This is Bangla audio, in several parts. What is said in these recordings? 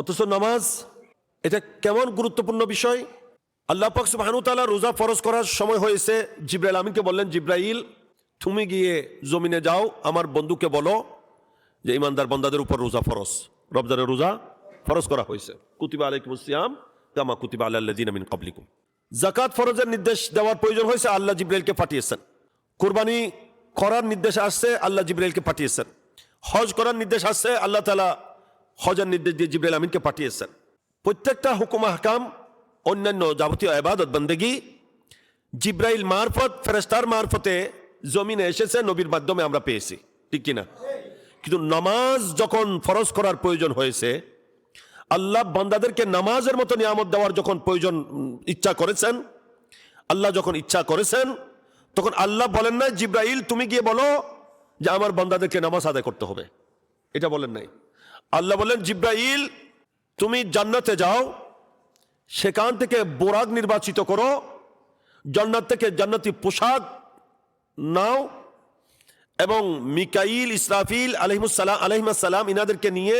অথচ নামাজ, এটা কেমন গুরুত্বপূর্ণ বিষয়? আল্লাহ পাক সুবাহানুতালা রোজা ফরজ করার সময় হয়েছে, জিব্রাইল আমিনকে বললেন, জিব্রাইল, তুমি গিয়ে জমিনে যাও, আমার বন্ধুকে বলো যে ইমানদার বন্দাদের উপর রোজা ফরজ। রমজানের রোজা ফরজ করা হয়েছে। কুতিবা আলাইকুম সিয়াম, কামা কুতিবা আল্লাহ মিন কাবলিকুম জাকাত ফরজের নির্দেশ দেওয়ার প্রয়োজন হয়েছে, আল্লাহ জিব্রাইলকে পাঠিয়েছেন। কোরবানি করার নির্দেশ আসছে, আল্লাহ জিব্রাইলকে পাঠিয়েছেন। হজ করার নির্দেশ আসছে, আল্লাহ তালা হজের নির্দেশ দিয়ে জিব্রাইল আমিনকে পাঠিয়েছেন। প্রত্যেকটা হুকুম হাকাম, অন্যান্য যাবতীয় আবাদত বন্দেগি, জিব্রাইল মারফত ফেরেস্তার মারফতে জমিনে এসেছে, নবীর মাধ্যমে আমরা পেয়েছি। ঠিক কিনা? কিন্তু নামাজ যখন ফরজ করার প্রয়োজন হয়েছে, আল্লাহ বান্দাদেরকে নামাজের মতো নিয়ামত দেওয়ার যখন প্রয়োজন ইচ্ছা করেছেন, আল্লাহ যখন ইচ্ছা করেছেন, তখন আল্লাহ বলেন না জিব্রাইল, তুমি গিয়ে বলো যে আমার বান্দাদেরকে নামাজ আদায় করতে হবে। এটা বলেন নাই। আল্লাহ বলেন জিব্রাইল, তুমি জান্নাতে যাও, সেখান থেকে বোরাক নির্বাচিত করো, জান্নাত থেকে জান্নাতি পোশাক নাও এবং মিকাইল, ইসরাফিল আলহিমুসালাম আলহিমাসাল্লাম ইনাদেরকে নিয়ে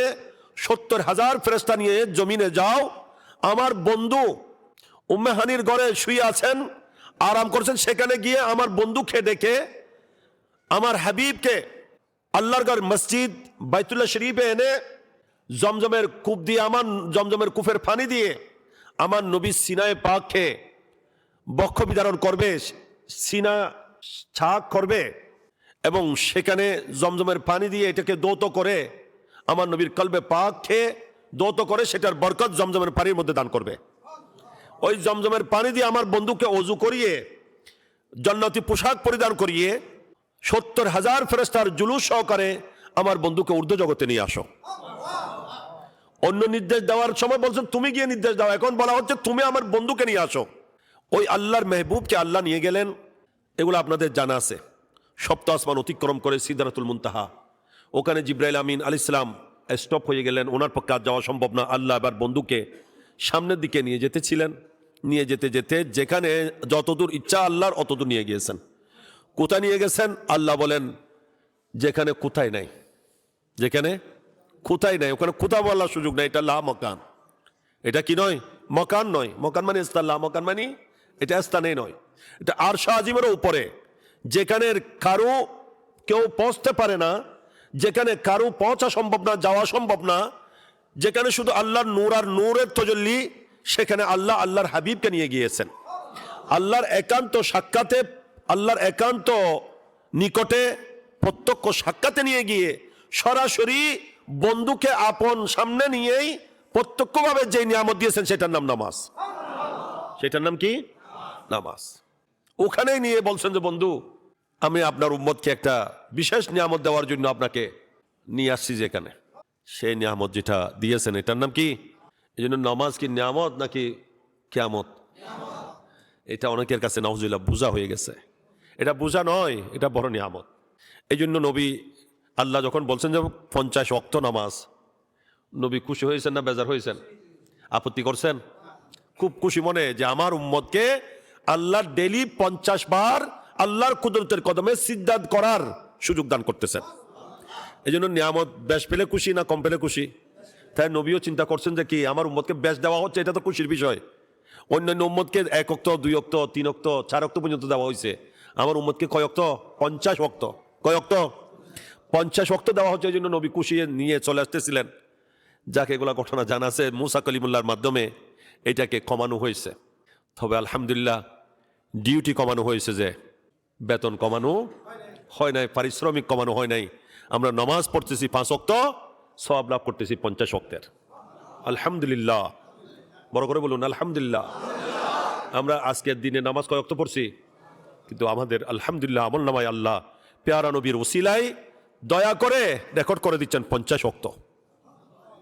সত্তর হাজার ফেরেস্তা নিয়ে জমিনে যাও। আমার বন্ধু উম্মেহানির ঘরে শুয়ে আছেন, আরাম করছেন, সেখানে গিয়ে আমার বন্ধুকে ডেকে আমার হাবিবকে আল্লাহর ঘর মসজিদ বাইতুল্লাহ শরীফে এনে জমজমের কূপ দিয়ে আমার জমজমের কূপের পানি দিয়ে আমার নবী সিনায় পাককে বক্ষ বিধারণ করবে, সিনা ছাক করবে এবং সেখানে জমজমের পানি দিয়ে এটাকে দৌত করে আমার নবীর কলবে পাক খেয়ে দৌত করে সেটার বরকত জমজমের পানির মধ্যে দান করবে। ওই জমজমের পানি দিয়ে আমার বন্ধুকে অজু করিয়ে, জন্নতি পোশাক পরিধান করিয়ে, সত্তর হাজার ফেরেস্তার জুলুস সহকারে আমার বন্ধুকে ঊর্ধ্ব জগতে নিয়ে আসো। অন্য নির্দেশ দেওয়ার সময় বলছেন, তুমি গিয়ে নির্দেশ দাও। এখন বলা হচ্ছে, তুমি আমার বন্ধুকে নিয়ে আসো। ওই আল্লাহর মেহবুবকে আল্লাহ নিয়ে গেলেন। এগুলো আপনাদের জানা আছে। সপ্ত আসমান অতিক্রম করে সিদ্ধারাতুল মুনতাহা। ওখানে জিব্রাইল আমিন আল ইসলাম স্টপ হয়ে গেলেন। ওনার পক্ষে আর যাওয়া সম্ভব না। আল্লাহ এবার বন্ধুকে সামনের দিকে নিয়ে যেতেছিলেন নিয়ে যেতে যেতে যেখানে যতদূর ইচ্ছা আল্লাহর অতদূর নিয়ে গিয়েছেন। কোথায় নিয়ে গেছেন? আল্লাহ বলেন, যেখানে কোথায় নাই। যেখানে কোথায় নাই? ওখানে কোথাও বলার সুযোগ নাই। এটা লা মকান। এটা কি নয়? মকান নয়। মকান মানে স্থান। লা মকান মানে এটা স্থানে নয়। এটা আর আজিমের উপরে। যেখানে কারও কেউ পৌঁছতে পারে না, যেখানে কারও পৌঁছা সম্ভব না, যাওয়া সম্ভব না, যেখানে শুধু আল্লাহর নূর আর নূরের তজল্লি, সেখানে আল্লাহ আল্লাহর হাবিবকে নিয়ে গিয়েছেন। আল্লাহর একান্ত সাক্ষাতে, আল্লাহর একান্ত নিকটে প্রত্যক্ষ সাক্ষাতে নিয়ে গিয়ে সরাসরি বন্ধুকে আপন সামনে নিয়েই প্রত্যক্ষভাবে যে নিয়ামত দিয়েছেন, সেটার নাম নামাজ। সেটার নাম কি? নামাজ। ওখানেই নিয়ে বলছেন যে, বন্ধু, আমি আপনার উম্মতকে একটা বিশেষ নিয়ামত দেওয়ার জন্য আপনাকে নিয়ে আসছি যেখানে। সেই নিয়ামত যেটা দিয়েছেন, এটার নাম কি? এই জন্য নামাজ কি নিয়ামত নাকি কেয়ামত? এটা অনেকের কাছে নওজুল্লাহ বোঝা হয়ে গেছে। এটা বোঝা নয়, এটা বড় নিয়ামত। এই জন্য নবী আল্লাহ যখন বলছেন যে পঞ্চাশ অক্ত নামাজ, নবী খুশি হয়েছেন না বেজার হয়েছেন? আপত্তি করছেন? খুব খুশি মনে যে আমার উম্মতকে আল্লাহর ডেলি পঞ্চাশ বার আল্লাহর কুদরতের কদমে সিদ্ধান্ত করার সুযোগ দান করতেছেন। এই জন্য নিয়ামত বেশ পেলে খুশি না কম পেলে খুশি? তাই নবীও চিন্তা করছেন যে কি, আমার উম্মতকে বেশ দেওয়া হচ্ছে, এটা তো খুশির বিষয়। অন্যান্য উম্মতকে এক অক্ত দুই অক্ত তিন অক্ত চার অক্ত পর্যন্ত দেওয়া হয়েছে। আমার উম্মতকে কয় অক্ত পঞ্চাশ অক্ত কয় অক্ত পঞ্চাশ অক্ত দেওয়া হচ্ছে, এই জন্য নবী খুশি নিয়ে চলে আসতেছিলেন। যাকে, এগুলা ঘটনা জানা আছে। মুসা কলিমুল্লার মাধ্যমে এটাকে কমানো হয়েছে। তবে আলহামদুলিল্লাহ, ডিউটি কমানো হয়েছে যে বেতন কমানো হয় নাই, পারিশ্রমিক কমানো হয় নাই। আমরা নমাজ পড়তেছি পাঁচ অক্ত সব লাভ করতেছি পঞ্চাশ অক্তের আলহামদুলিল্লাহ। বড় করে বলুন, আলহামদুলিল্লাহ। আমরা আজকের দিনে নামাজ কয় অক্ত পড়ছি? কিন্তু আমাদের আলহামদুলিল্লাহ আমল নামায় আল্লাহ, পেয়ারা নবীর ওসিলাই দয়া করে রেকর্ড করে দিচ্ছেন পঞ্চাশ অক্ত